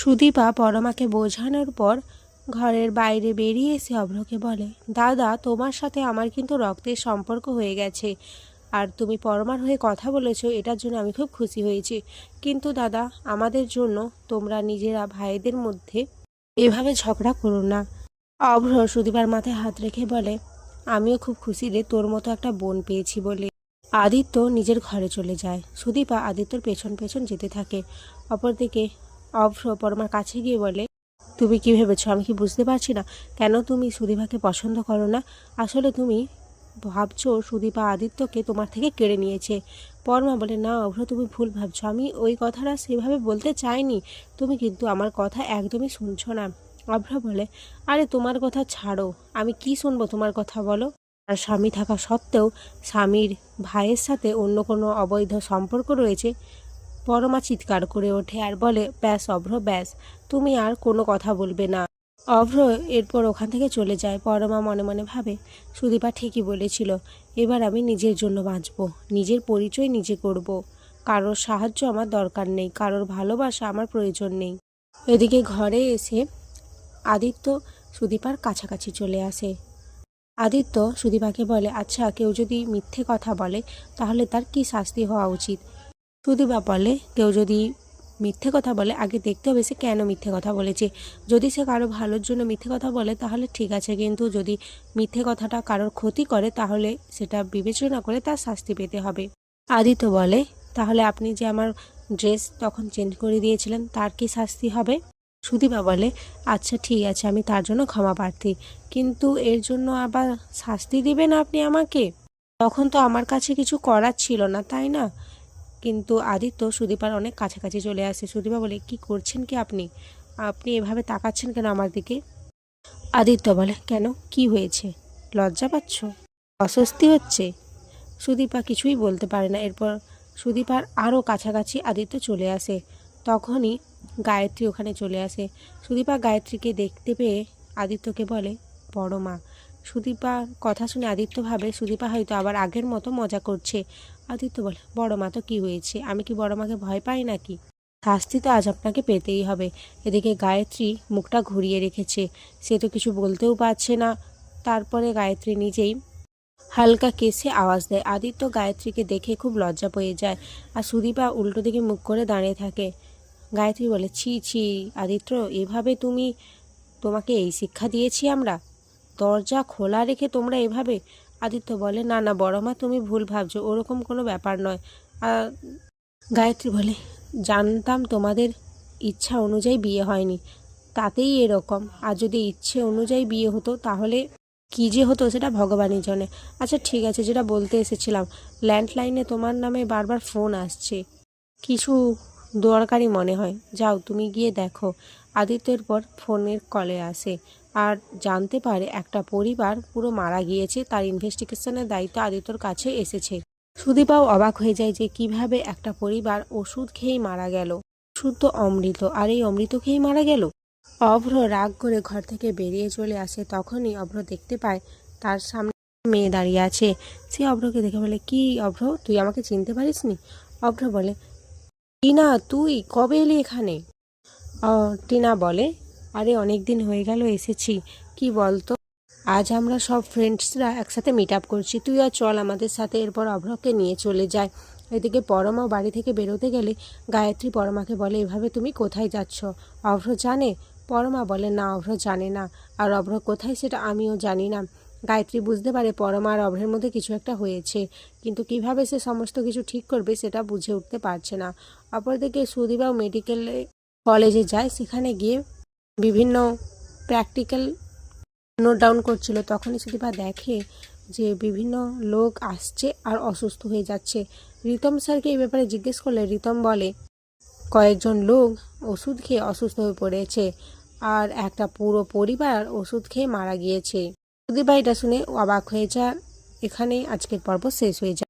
সুদীপা পরমাকে বোঝানোর পর ঘরের বাইরে বেরিয়ে এসে অভ্রকে বলে, দাদা, তোমার সাথে আমার কিন্তু রক্তের সম্পর্ক হয়ে গেছে। আর তুমি পরমার হয়ে কথা বলেছ, এটার জন্য আমি খুব খুশি হয়েছি। কিন্তু দাদা, আমাদের জন্য তোমরা নিজেরা ভাইদের মধ্যে এভাবে ঝগড়া করো না। অভ্র সুদীপার মাথায় হাত রেখে বলে, আমিও খুব খুশি রে, তোর মতো একটা বোন পেয়েছি বলে আদিত্য নিজের ঘরে চলে যায়। সুদীপা আদিত্যর পেছন পেছন যেতে থাকে। অপরদিকে অভ্র পরমার কাছে গিয়ে বলে, তুমি কি ভেবেছো? আমি কি বুঝতে পারছি না? কেন তুমি সুদীপাকে পছন্দ করো না? আসলে তুমি ভাবছ সুদীপা আদিত্যকে তোমার থেকে কেড়ে নিয়েছে। পরমা বলে, না অভ্র, তুমি ভুল ভাবছ। আমি ওই কথাটা সেভাবে বলতে চাইনি। তুমি কিন্তু আমার কথা একদমই শুনছো না। অভ্র বলে, আরে, তোমার কথা ছাড়ো। আমি কি শুনব তোমার কথা বলো? আর স্বামী থাকা সত্ত্বেও স্বামীর ভাইয়ের সাথে অন্য কোনো অবৈধ সম্পর্ক রয়েছে? পরমা চিৎকার করে ওঠে আর বলে, ব্যাস অভ্র, ব্যাস, তুমি আর কোনো কথা বলবে না। অভ্র এরপর ওখান থেকে চলে যায়। পরমা মনে মনে ভাবে, সুদীপা ঠিকই বলেছিল, এবার আমি নিজের জন্য বাঁচব, নিজের পরিচয় নিজে করব। কারোর সাহায্য আমার দরকার নেই, কারোর ভালোবাসা আমার প্রয়োজন নেই। এদিকে ঘরে এসে আদিত্য সুদীপার কাছাকাছি চলে আসে। আদিত্য সুদীপাকে বলে আচ্ছা কেউ যদি মিথ্যে কথা বলে, তাহলে তার কি শাস্তি হওয়া উচিত? সুদীপা বলে, কেউ যদি মিথ্যে কথা বলে, আগে দেখতে হবে সে কেন মিথ্যে কথা বলেছে। যদি সে কারও ভালোর জন্য মিথ্যে কথা বলে, তাহলে ঠিক আছে। কিন্তু যদি মিথ্যে কথাটা কারোর ক্ষতি করে, তাহলে সেটা বিবেচনা করে তার শাস্তি পেতে হবে। আদিত্য বলে, তাহলে আপনি যে আমার ড্রেস তখন চেঞ্জ করে দিয়েছিলেন, তার কি শাস্তি হবে? সুদীপা বলে আচ্ছা ঠিক আছে, আমি তার জন্য ক্ষমা প্রার্থী। কিন্তু এর জন্য আবার শাস্তি দিবেন আপনি আমাকে? তখন তো আমার কাছে কিছু করার ছিল না, তাই না? কিন্তু আদিত্য সুদীপার অনেক কাছাকাছি চলে আসে। সুদীপা বলে, কি করছেন কি আপনি? আপনি এভাবে তাকাচ্ছেন কেন আমার দিকে? আদিত্য বলে, কেন? কি হয়েছে? লজ্জা পাচ্ছ? অস্বস্তি হচ্ছে? সুদীপা কিছুই বলতে পারে না। এরপর সুদীপার আরও কাছাকাছি আদিত্য চলে আসে। তখনই গায়ত্রী ওখানে চলে আসে। সুদীপা গায়ত্রীকে দেখতে পেয়ে আদিত্যকে বলে, বড় মা সুদীপার কথা শুনে আদিত্য ভাবে, সুদীপা হয়তো আবার আগের মতো মজা করছে। আদিত্য বলে, বড় মা তো কী হয়েছে? আমি কি বড় মাকে ভয় পাই নাকি? শাস্তি তো আজ আপনাকে পেতেই হবে। এদিকে গায়ত্রী মুখটা ঘুরিয়ে রেখেছে। সে তো কিছু বলতেও পারছে না। তারপরে গায়ত্রী নিজেই হালকা কেসে আওয়াজ দেয়। আদিত্য গায়ত্রীকে দেখে খুব লজ্জা পেয়ে যায় আর সুদীপা উল্টো দিকে মুখ করে দাঁড়িয়ে থাকে। গায়ত্রী বলে, ছি ছি, আদিত্য, এভাবে তুমি, তোমাকে এই শিক্ষা দিয়েছি আমরা? দরজা খোলা রেখে তোমরা এভাবে? আদিত্য বলে, না না, বড় মা, তুমি ভুল ভাবছ। ওরকম কোনো ব্যাপার নয়। আর গায়ত্রী বলে, জানতাম তোমাদের ইচ্ছা অনুযায়ী বিয়ে হয়নি। তাতেই এরকম। আর যদি ইচ্ছে অনুযায়ী বিয়ে হতো, তাহলে কী যে হতো সেটা ভগবানের জানে আচ্ছা ঠিক আছে, যেটা বলতে এসেছিলাম, ল্যান্ডলাইনে তোমার নামে বারবার ফোন আসছে। কিছু দরকারি মনে হয়। যাও, তুমি গিয়ে দেখো। আদিত্যের পর ফোনের কলে আসে। আর জানতে পারে একটা পরিবার পুরো মারা গিয়েছে, তার ইনভেস্টিগেশনের দায়িত্ব আদিত্যর কাছে এসেছে। সুদীপাও অবাক হয়ে যায় যে কীভাবে একটা পরিবার ওষুধ খেয়েই মারা গেল। শুদ্ধ অমৃত, আর এই অমৃত খেয়েই মারা গেল? অভ্র রাগ করে ঘর থেকে বেরিয়ে চলে আসে, তখনই অভ্র দেখতে পায় তার সামনে মেয়ে দাঁড়িয়ে আছে। সে অভ্রকে দেখে বলে, কি অভ্র, তুই আমাকে চিনতে পারিসনি? অভ্র বলে, টিনা, তুই কবে এলি এখানে? টিনা বলে আরে অনেক দিন হয়ে গেল, এসেছি। কি বলতো? আজ আমরা সব ফ্রেন্ডসরা একসাথে মিট আপ করছি। তুই আর চল আমাদের সাথে, এরপর অভ্রকে নিয়ে চলে যায়। এদিকে পরমাও বাড়ি থেকে বেরোতে গেলে গায়ত্রী পরমাকে বলে, এভাবে তুমি কোথায় যাচ্ছ? অভ্র জানে? পরমা বলে, না, অভ্র জানে না। আর অভ্র কোথায় সেটা আমিও জানি না। গায়ত্রী বুঝতে পারে পরমা আর অভ্রের মধ্যে কিছু একটা হয়েছে। কিন্তু কীভাবে সে সমস্ত কিছু ঠিক করবে সেটা বুঝে উঠতে পারছে না। অপরদিকে সুদীপাও মেডিকেলে কলেজে যায়। সেখানে গিয়ে বিভিন্ন প্র্যাকটিক্যাল নোট ডাউন করছিল, তখনই সুদীপা দেখে যে বিভিন্ন লোক আসছে আর অসুস্থ হয়ে যাচ্ছে। রিতম স্যারকে এই ব্যাপারে জিজ্ঞেস করলে রিতম বলে, কয়েকজন লোক ওষুধ খেয়ে অসুস্থ হয়ে পড়েছে আর একটা পুরো পরিবার ওষুধ খেয়ে মারা গিয়েছে। সুদীপা এটা শুনে অবাক হয়ে যায়। এখানেই আজকের পর্ব শেষ হয়ে যায়।